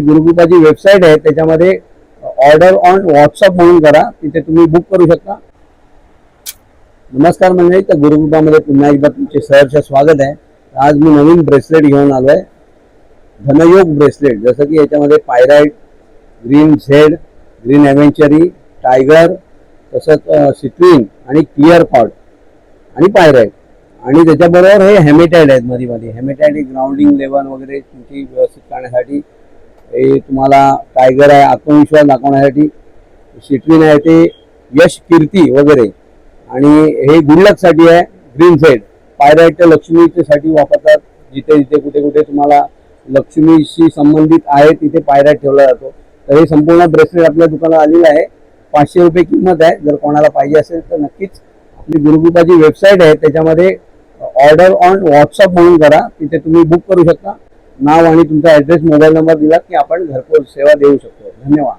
गुरुकृपाची website आहे त्याच्यामध्ये order on WhatsApp म्हणून करा तिथे तुम्ही बुक करू शकता. नमस्कार मंडळी तर गुरुकृपामध्ये पुन्हा एकदा तुमचे सहर्ष स्वागत आहे. आज मी नवीन ब्रेसलेट घेऊन आलो आहे. धनयोग ब्रेसलेट जसं की याच्यामध्ये pyrite green jade green aventurine tiger तसंच सिट्विन आणि क्लिअर पॉट आणि पायराईट आणि त्याच्याबरोबर हे हेमेटाईड आहेत मध्ये मध्ये हेमेटाईड ग्राउंडिंग लेवल वगैरे तुमची व्यवस्थित करण्यासाठी हे तुम्हाला टायगर आहे आत्मविश्वास दाखवण्यासाठी शिटवीन आहे ते यश कीर्ती वगैरे. आणि हे गुडलकसाठी आहे ग्रीन सेट पायराईटच्या लक्ष्मीच्यासाठी वापरतात. जिथे जिथे कुठे कुठे तुम्हाला लक्ष्मीशी संबंधित आहे तिथे पायराईट ठेवला जातो. तर हे संपूर्ण ब्रेसलेट आपल्या दुकानात आलेलं आहे. पाचशे रुपये किंमत आहे. जर कोणाला पाहिजे असेल तर नक्कीच आपली गुरुकृपाची वेबसाईट आहे. त्याच्यामध्ये ऑर्डर ऑन व्हॉट्सअप म्हणून करा. तिथे तुम्ही बुक करू शकता. नाव आणि तुमचा ॲड्रेस मोबाईल नंबर दिला की आपण घरपोच सेवा देऊ शकतो. धन्यवाद.